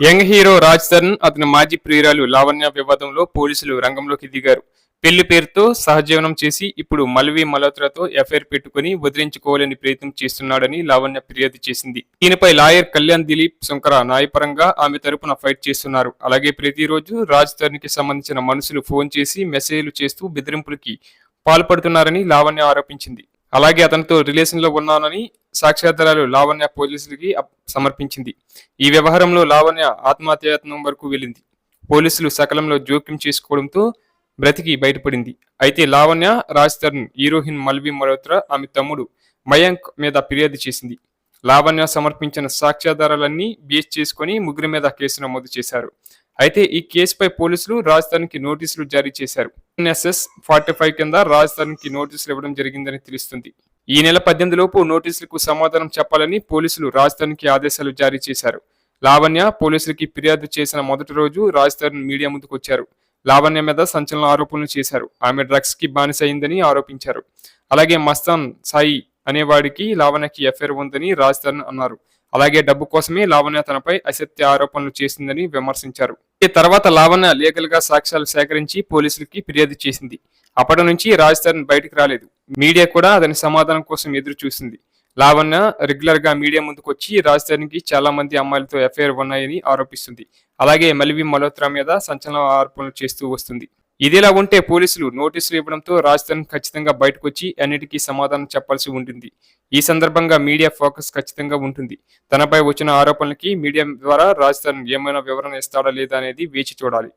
Young hero Raj Tarun అతని మాజీ ప్రియురాలు లావణ్య వివాదంలో పోలీసులు రంగంలోకి దిగారు. పెళ్ళి పేరుతో సహజీవనం చేసి ఇప్పుడు మల్వి మల్హోత్రాతో ఎఫ్ఐఆర్ పెట్టుకుని వదిలించుకోవాలని ప్రయత్నం చేస్తున్నాడని లావణ్య ఫిర్యాదు చేసింది. దీనిపై లాయర్ కళ్యాణ్ దిలీప్ శంకర న్యాయపరంగా ఆమె తరపున ఫైట్ చేస్తున్నారు. అలాగే ప్రతిరోజు రాజ్ తరుణ్కి సంబంధించిన మనుషులు ఫోన్ చేసి మెసేజ్లు చేస్తూ బెదిరింపులకి పాల్పడుతున్నారని లావణ్య ఆరోపించింది. అలాగే అతనితో రిలేషన్లో ఉన్నానని సాక్ష్యాధారాలు లావణ్య పోలీసులకి సమర్పించింది. ఈ వ్యవహారంలో లావణ్య ఆత్మహత్యాయత్నం వరకు వెళ్ళింది. పోలీసులు సకలంలో జోక్యం చేసుకోవడంతో బ్రతికి బయటపడింది. అయితే లావణ్య రాజ్ తరుణ్ హీరోయిన్ మల్వి మల్హోత్రా ఆమె తమ్ముడు మయాంక్ మీద ఫిర్యాదు చేసింది. లావణ్య సమర్పించిన సాక్ష్యాధారాలన్నీ బేస్ చేసుకొని ముగ్గురి మీద కేసు నమోదు చేశారు. అయితే ఈ కేసుపై పోలీసులు రాజధానికి నోటీసులు జారీ చేశారు. ఎన్ఎస్ఎస్ ఫార్టీ ఫైవ్ కింద రాజధానికి నోటీసులు ఇవ్వడం జరిగిందని తెలుస్తుంది. ఈ నెల పద్దెనిమిది లోపు నోటీసులకు సమాధానం చెప్పాలని పోలీసులు రాజధానికి ఆదేశాలు జారీ చేశారు. లావణ్య పోలీసులకి ఫిర్యాదు చేసిన మొదటి రోజు రాజధాని మీడియా ముందుకు వచ్చారు. లావణ్య మీద సంచలన ఆరోపణలు చేశారు. ఆమె డ్రగ్స్కి బానిస అయిందని ఆరోపించారు. అలాగే మస్తాన్ సాయి అనేవాడికి లావణ్యకి ఎఫ్ఐఆర్ ఉందని రాజధాని అన్నారు. అలాగే డబ్బు కోసమే లావణ్య తనపై అసత్య ఆరోపణలు చేసిందని విమర్శించారు. ఈ తర్వాత లావణ్య లీగల్గా సాక్ష్యాలు సేకరించి పోలీసులకి ఫిర్యాదు చేసింది. అప్పటి నుంచి రాజ్ తరుణ్ బయటికి రాలేదు. మీడియా కూడా అతని సమాధానం కోసం ఎదురు చూసింది లావణ్య రెగ్యులర్గా మీడియా ముందుకు వచ్చి రాజ్ చాలా మంది అమ్మాయిలతో ఎఫ్ఐఆర్ ఉన్నాయని ఆరోపిస్తుంది. అలాగే మలివి మల్హోత్రా మీద సంచలన ఆరోపణలు చేస్తూ వస్తుంది. ఇదిలా ఉంటే పోలీసులు నోటీసులు ఇవ్వడంతో రాజధాని ఖచ్చితంగా బయటకు వచ్చి అన్నిటికీ సమాధానం చెప్పాల్సి ఉంటుంది. ఈ సందర్భంగా మీడియా ఫోకస్ ఖచ్చితంగా ఉంటుంది. తనపై వచ్చిన ఆరోపణలకి మీడియా ద్వారా రాజధాని ఏమైనా వివరణ ఇస్తాడా లేదా అనేది వేచి చూడాలి.